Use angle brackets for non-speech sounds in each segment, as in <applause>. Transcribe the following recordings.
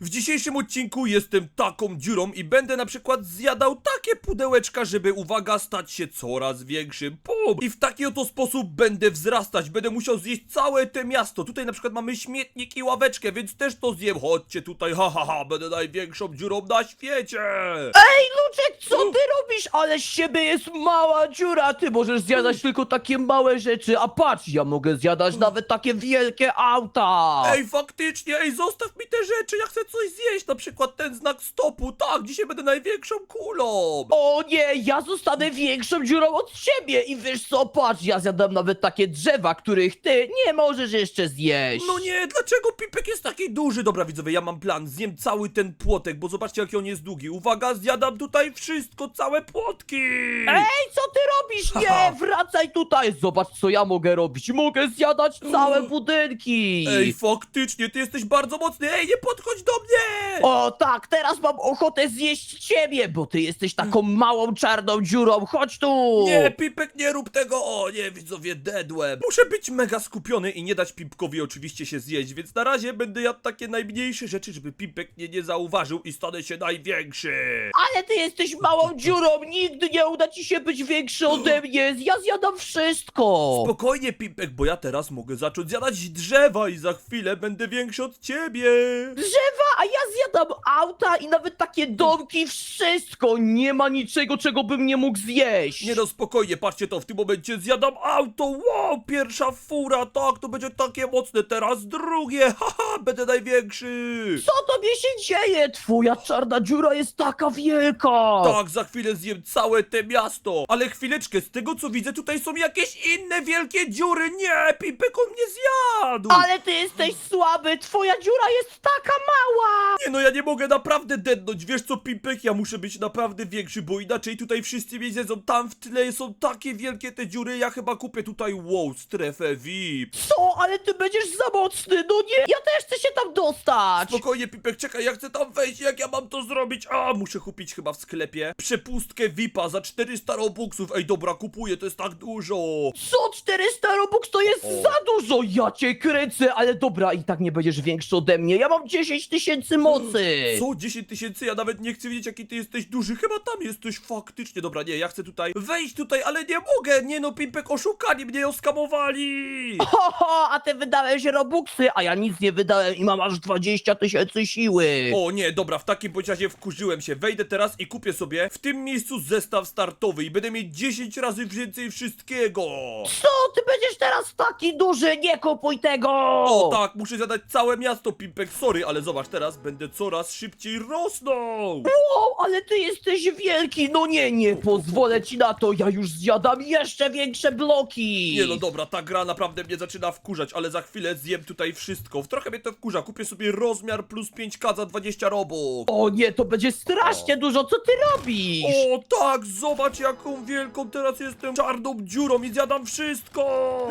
W dzisiejszym odcinku jestem taką dziurą i będę na przykład zjadał takie pudełeczka, żeby uwaga stać się coraz większym. Pum! I w taki oto sposób będę wzrastać, będę musiał zjeść całe te miasto. Tutaj na przykład mamy śmietnik i ławeczkę, więc też to zjem. Chodźcie tutaj, ha ha ha, będę największą dziurą na świecie. Ej, Luczek, co robisz? Ale z siebie jest mała dziura, ty możesz zjadać tylko takie małe rzeczy, a patrz, ja mogę zjadać nawet takie wielkie auta! Ej, faktycznie, ej, zostaw mi te rzeczy, ja chcę coś zjeść, na przykład ten znak stopu. Tak, dzisiaj będę największą kulą. O nie, ja zostanę większą dziurą od ciebie i wiesz co, patrz, ja zjadam nawet takie drzewa, których ty nie możesz jeszcze zjeść! No nie, dlaczego Pipek jest taki duży? Dobra, widzowie, ja mam plan. Zjem cały ten płotek, bo zobaczcie, jaki on jest długi. Uwaga, zjadam tutaj wszystko, całe płotki! Ej, co ty robisz? Nie, wracaj tutaj! Zobacz, co ja mogę robić. Mogę zjadać całe budynki! Ej, faktycznie, ty jesteś bardzo mocny. Ej, nie podchodź do mnie! O tak, teraz mam ochotę zjeść ciebie, bo ty jesteś taką małą czarną dziurą. Chodź tu! Nie, Pipek, nie rób tego! O nie, widzowie, dedłem. Muszę być mega skupiony i nie dać Pipkowi oczywiście się zjeść, więc na razie będę jadł takie najmniejsze rzeczy, żeby Pipek mnie nie zauważył i stanę się największy. Ale ty jesteś małą dziurą, nigdy nie uda ci się być większy ode <gasps> mnie. Ja zjadam wszystko. Spokojnie, Pipek, bo ja teraz mogę zacząć zjadać drzewa i za chwilę będę większy od ciebie. Drzewa, a ja zjadam auta i nawet takie domki, wszystko. Nie ma niczego, czego bym nie mógł zjeść. Nie no, spokojnie, patrzcie to, w tym momencie zjadam auto, wow, pierwsza fura, tak, to będzie takie mocne, teraz drugie, <laughs> haha, będę największy. Co tobie się dzieje? Twoja czarna dziura jest taka wielka. Tak, za chwilę zjem całe te miasto, ale chwileczkę, z tego co widzę, tutaj są jakieś inne wielkie dziury, nie, Pipek, on mnie zjadł. Ale ty jesteś słaby, twoja dziura jest taka mała. Nie no, ja nie mogę naprawdę dednąć, wiesz co, Pipek, ja muszę być naprawdę większy, bo inaczej tutaj wszyscy mnie zjedzą, tam w tle są takie wielkie te dziury, ja chyba kupię tutaj, wow, strefę VIP. Co? Ale ty będziesz za mocny, no nie, ja też chcę się tam dostać. Spokojnie, Pipek, czekaj, ja chcę tam wejść, jak ja mam to zrobić? A, muszę kupić chyba w sklepie przepustkę VIP-a za 400 robuxów. Ej, dobra, kupuję, to jest tak dużo. Co? 400 robux to jest O. za dużo, ja cię kręcę, ale dobra, i tak nie będziesz większy ode mnie, ja mam 10 tysięcy mocy. Co? 10 tysięcy? Ja nawet nie chcę wiedzieć, jaki ty jesteś duży. Chyba tam jesteś faktycznie. Dobra, nie, ja chcę tutaj wejść tutaj, ale nie mogę. Nie no, Pipek, oszukali mnie, oskamowali. Ho, ho, a ty wydałeś robuxy, a ja nic nie wydałem i mam aż 20 tysięcy siły. O nie, dobra, w takim razie wkurzyłem się. Wejdę teraz i kupię sobie w tym miejscu zestaw startowy i będę mieć 10 razy więcej wszystkiego. Co? Ty będziesz teraz taki duży, nie kupuj tego! O tak, muszę zjadać całe miasto, Pimpek, sorry, ale zobacz, teraz będę coraz szybciej rosnął! Wow, ale ty jesteś wielki, no nie, nie pozwolę ci na to, ja już zjadam jeszcze większe bloki! Nie no dobra, ta gra naprawdę mnie zaczyna wkurzać, ale za chwilę zjem tutaj wszystko. Trochę mnie to wkurza, kupię sobie rozmiar plus 5k za 20 robux. O nie, to będzie strasznie dużo, co ty robisz? O tak, zobacz jaką wielką teraz jestem czarną dziurą i zjadam wszystko!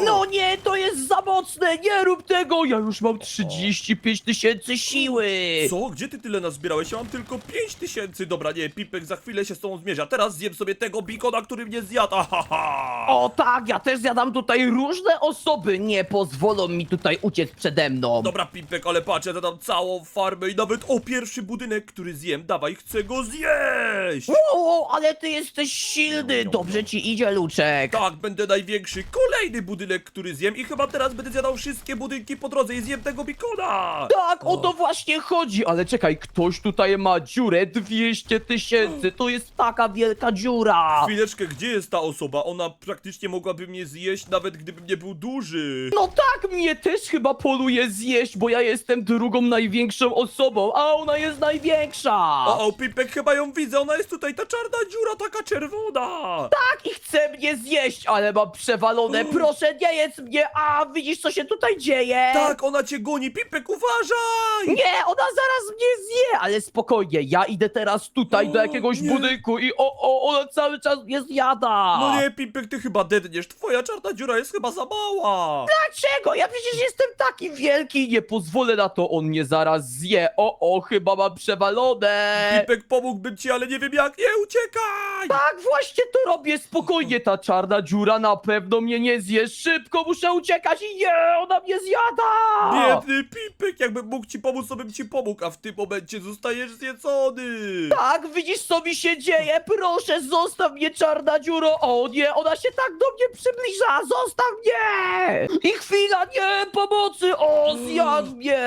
No nie, to jest za mocne, nie rób tego, ja już mam 35 tysięcy siły! Co? Gdzie ty tyle nazbierałeś? Ja mam tylko 5 tysięcy. Dobra, nie, Pipek za chwilę się z tobą zmierzy. A teraz zjem sobie tego bikona, który mnie zjadł. Ahaha! O tak, ja też zjadam tutaj różne osoby, nie pozwolą mi tutaj uciec przede mną. Dobra, Pipek, ale patrz, ja zadam całą farmę i nawet o pierwszy budynek, który zjem, dawaj, chcę go zjeść! O, ale ty jesteś silny, dobrze ci idzie, Luczek. Tak, będę największy. Kolejny budynek, który zjem i chyba teraz będę zjadał wszystkie budynki po drodze i zjem tego bikona! Tak, o to właśnie chodzi, ale czekaj, ktoś tutaj ma dziurę 200 tysięcy, to jest taka wielka dziura. Chwileczkę, gdzie jest ta osoba? Ona praktycznie mogłaby mnie zjeść, nawet gdybym nie był duży. No tak, mnie też chyba poluje zjeść, bo ja jestem drugą największą osobą, a ona jest największa. O, o, Pipek, chyba ją widzę, ona jest tutaj, ta czarna dziura, taka czerwona! Tak, i chce mnie zjeść, ale mam przewalone, proszę nie jedz mnie, a widzisz co się tutaj dzieje? Tak, ona cię goni, Pipek, uważaj! Nie, ona zaraz mnie zje, ale spokojnie, ja idę teraz tutaj do O, jakiegoś nie. budynku i o, o, ona cały czas mnie zjada. No nie, Pipek, ty chyba dedniesz, twoja czarna dziura jest chyba za mała! Dlaczego? Ja przecież jestem taki wielki, nie pozwolę na to, on mnie zaraz zje. O, o, chyba mam przewalone. Pipek, pomógłbym ci, ale nie wiem jak, nie, uciekaj! Tak, właśnie to robię, spokojnie, ta czarna dziura na pewno mnie nie zje. Szybko muszę uciekać i nie, ona mnie zjada. Biedny Pipek, jakbym mógł ci pomóc, to bym ci pomógł, a w tym momencie zostajesz zjedzony. Tak, widzisz co mi się dzieje? Proszę, zostaw mnie, czarna dziuro! O nie, ona się tak do mnie przybliża! Zostaw mnie! I chwila, nie, pomocy! O, zjadł mnie!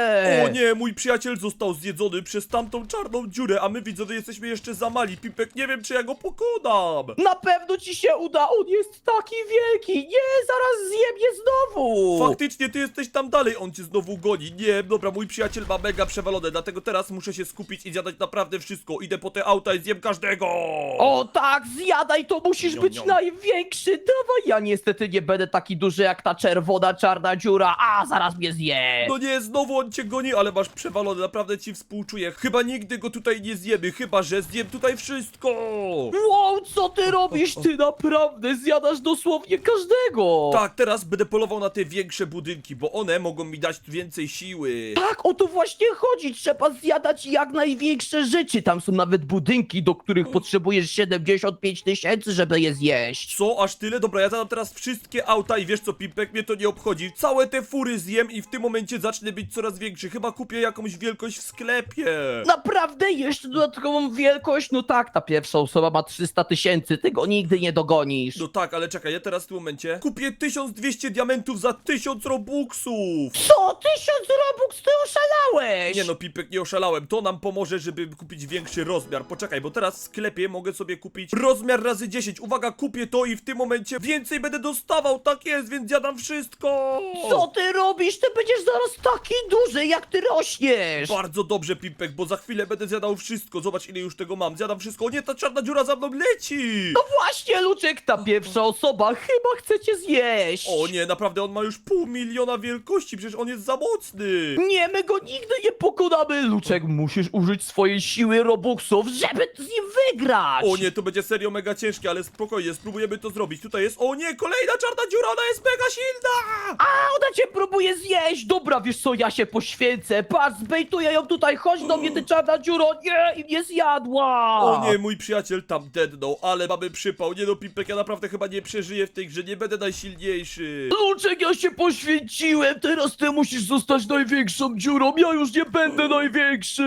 O nie, mój przyjaciel został zjedzony przez tamtą czarną dziurę, a my widzowie jesteśmy jeszcze za mali. Pipek, nie wiem czy ja go pokonam. Na pewno ci się uda, on jest taki wielki! Nie, zaraz zjem je znowu! Faktycznie ty jesteś tam dalej, on cię znowu goni. Nie, dobra, mój przyjaciel ma mega przewalone, dlatego teraz muszę się skupić i zjadać naprawdę wszystko. Idę po te auta i zjem każdego. O tak, zjadaj, to musisz Niam, być niam. największy! Dawaj, ja niestety nie będę taki duży jak ta czerwona czarna dziura, a zaraz mnie zje! No nie, znowu on cię goni, ale masz przewalone, naprawdę ci współczuję. Chyba nigdy go tutaj nie zjemy, chyba że zjem tutaj wszystko. Wow, co ty robisz? Ty naprawdę zjadasz dosłownie każdego! Tak, teraz będę polował na te większe budynki, bo one mogą mi dać więcej siły. Tak, o to właśnie chodzi. Trzeba zjadać jak największe rzeczy. Tam są nawet budynki, do których potrzebujesz 75 tysięcy, żeby je zjeść. Co, aż tyle? Dobra, ja zadam teraz wszystkie auta i wiesz co, Pipek, mnie to nie obchodzi. Całe te fury zjem i w tym momencie zacznę być coraz większy. Chyba kupię jakąś wielkość w sklepie. Naprawdę? Jeszcze dodatkową wielkość? No tak, ta pierwsza osoba ma 300 tysięcy. Ty go nigdy nie dogonisz. No tak, ale czekaj, ja teraz w tym momencie kupię 1200 diamentów za 1000 robuxów. Co? Tysiąc robux? Ty oszalałeś! Nie no, Pipek, nie oszalałem. To nam pomoże, żeby kupić większy rozmiar. Poczekaj, bo teraz w sklepie mogę sobie kupić rozmiar razy 10. Uwaga, kupię to i w tym momencie więcej będę dostawał. Tak jest, więc jadam wszystko. Co ty robisz? Ty będziesz zaraz taki duży, jak ty rośniesz! Bardzo dobrze, Pipek, bo za chwilę będę zjadał wszystko. Zobacz, ile już tego mam. Zjadam wszystko. O nie, ta czarna dziura za mną leci. No właśnie, Luczek, ta pierwsza osoba chyba chce cię zjeść! O nie, naprawdę, on ma już pół miliona wielkości. Przecież on jest za mocny. Nie, my go nigdy nie pokonamy! Luczek, musisz użyć swojej siły Robuxów, żeby z nim wygrać! O nie, to będzie serio mega ciężkie, ale spokojnie, spróbujemy to zrobić. Tutaj jest, o nie, kolejna czarna dziura, ona jest mega silna! A, ona cię próbuje zjeść! Dobra, wiesz co, ja się poświęcę! Patrz, zbejtuję ją tutaj, chodź do mnie, ty czarna dziuro! Nie, i mnie zjadła! O nie, mój przyjaciel tam dednął, ale mamy przypał. Nie no, Pipek, ja naprawdę chyba nie przeżyję w tej grze, nie będę najsilniejszy. Luczek, ja się poświęciłem! Teraz ty musisz zostać największą dziurą! Ja już nie będę największy!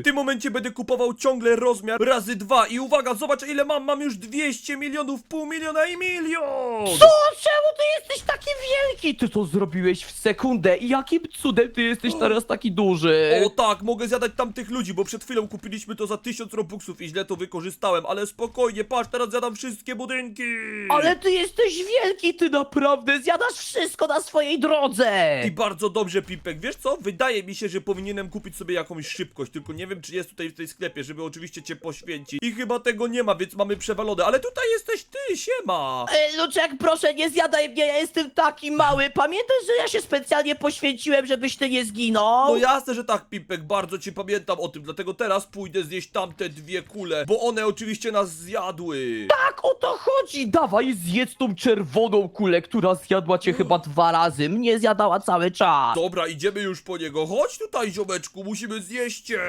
W tym momencie będę kupował ciągle rozmiar razy dwa i uwaga, zobacz ile mam, mam już 200 milionów, pół miliona i milion! Co? Czemu ty jesteś taki wielki? Ty to zrobiłeś w sekundę i jakim cudem ty jesteś teraz taki duży? O tak, mogę zjadać tamtych ludzi, bo przed chwilą kupiliśmy to za 1000 robuxów i źle to wykorzystałem, ale spokojnie, patrz, teraz zjadam wszystkie budynki! Ale ty jesteś wielki, ty naprawdę zjadasz wszystko na swojej drodze! I bardzo dobrze, Pipek, wiesz co? Wydaje mi się, że powinienem kupić sobie jakąś szybkość, tylko nie wiem, czy jest tutaj w tej sklepie, żeby oczywiście cię poświęcić. I chyba tego nie ma, więc mamy przewalone, ale tutaj jesteś ty, siema! E, Luczek, proszę nie zjadaj mnie, ja jestem taki mały. Pamiętasz, że ja się specjalnie poświęciłem, żebyś ty nie zginął? No jasne, że tak, Pipek, bardzo ci pamiętam o tym, dlatego teraz pójdę zjeść tamte dwie kule, bo one oczywiście nas zjadły. Tak o to chodzi! Dawaj, zjedz tą czerwoną kulę, która zjadła cię chyba dwa razy. Mnie zjadała cały czas. Dobra, idziemy już po niego. Chodź tutaj, ziomeczku, musimy zjeść cię.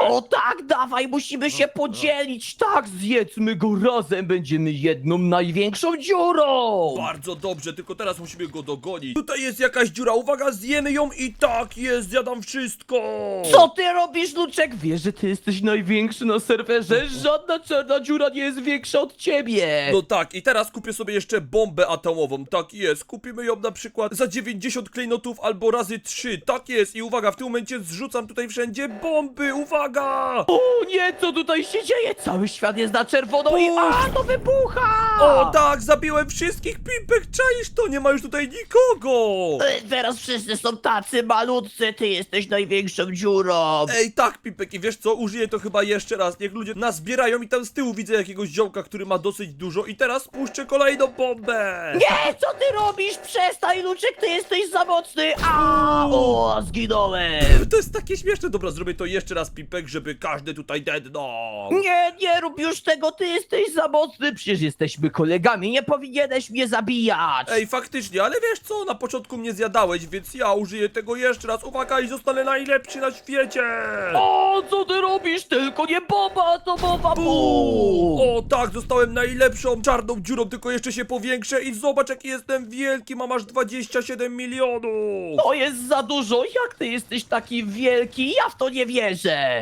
O tak, dawaj, musimy się podzielić. Tak, zjedzmy go razem, będziemy jedną największą dziurą. Bardzo dobrze, tylko teraz musimy go dogonić. Tutaj jest jakaś dziura, uwaga, zjemy ją i tak jest, zjadam wszystko. Co ty robisz, Luczek? Wiesz, że ty jesteś największy na serwerze? Żadna czarna dziura nie jest większa od ciebie. No tak, i teraz kupię sobie jeszcze bombę atomową, tak jest. Kupimy ją na przykład za 90 klejnotów albo razy 3, tak jest. I uwaga, w tym momencie zrzucam tutaj wszędzie bomby, uwaga! O nie, co tutaj się dzieje? Cały świat jest na czerwono i a, to wybucha! O tak, zabiłem wszystkich, Pimpek, czaisz to, nie ma już tutaj nikogo! E, Teraz wszyscy są tacy malutcy, ty jesteś największą dziurą. Ej, tak, Pipek, i wiesz co? Użyję to chyba jeszcze raz. Niech ludzie nazbierają i tam z tyłu widzę jakiegoś ziołka, który ma dosyć dużo. I teraz puszczę kolejną bombę! Nie, co ty robisz? Przestań, Luczek, ty jesteś za mocny. A, o, zginąłem. To jest takie śmieszne. Dobra, zrobię to jeszcze raz, Pipek, żeby każdy tutaj dednął. Nie, nie rób już tego, ty jesteś za mocny. Przecież jesteśmy kolegami, nie powinieneś mnie zabijać. Ej, faktycznie, ale wiesz co? Na początku mnie zjadałeś, więc ja użyję tego jeszcze raz. Uwaga, i zostanę najlepszy na świecie! O, co ty robisz? Tylko nie bomba atomowa, Bum! O tak, zostałem najlepszą czarną dziurą, tylko jeszcze się powiększę i zobacz jaki jestem wielki, mam aż 27 milionów! To jest za dużo, jak ty jesteś taki wielki? Ja w to nie wierzę.